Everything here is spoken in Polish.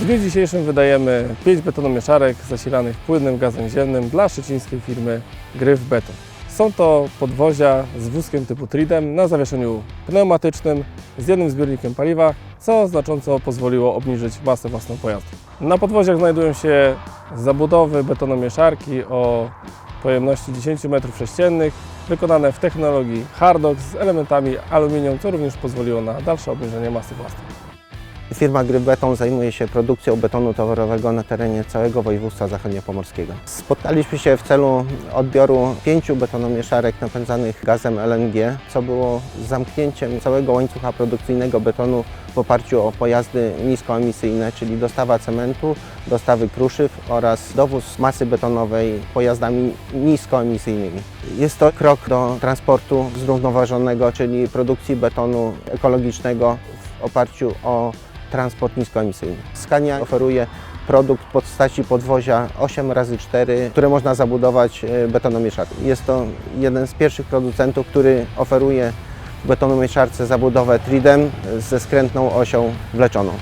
W dniu dzisiejszym wydajemy 5 betonomieszarek zasilanych płynnym gazem ziemnym dla szczecińskiej firmy Gryf Beton. Są to podwozia z wózkiem typu Tridem na zawieszeniu pneumatycznym z jednym zbiornikiem paliwa, co znacząco pozwoliło obniżyć masę własną pojazdu. Na podwoziach znajdują się zabudowy betonomieszarki o pojemności 10 m3, wykonane w technologii Hardox z elementami aluminium, co również pozwoliło na dalsze obniżenie masy własnej. Firma Gryf Beton zajmuje się produkcją betonu towarowego na terenie całego województwa zachodniopomorskiego. Spotkaliśmy się w celu odbioru pięciu betonomieszarek napędzanych gazem LNG, co było zamknięciem całego łańcucha produkcyjnego betonu w oparciu o pojazdy niskoemisyjne, czyli dostawa cementu, dostawy kruszyw oraz dowóz masy betonowej pojazdami niskoemisyjnymi. Jest to krok do transportu zrównoważonego, czyli produkcji betonu ekologicznego w oparciu o transport niskoemisyjny. Scania oferuje produkt w postaci podwozia 8x4, które można zabudować e, betonomieszarką. Jest to jeden z pierwszych producentów, który oferuje betonomieszarce zabudowę Tridem ze skrętną osią wleczoną.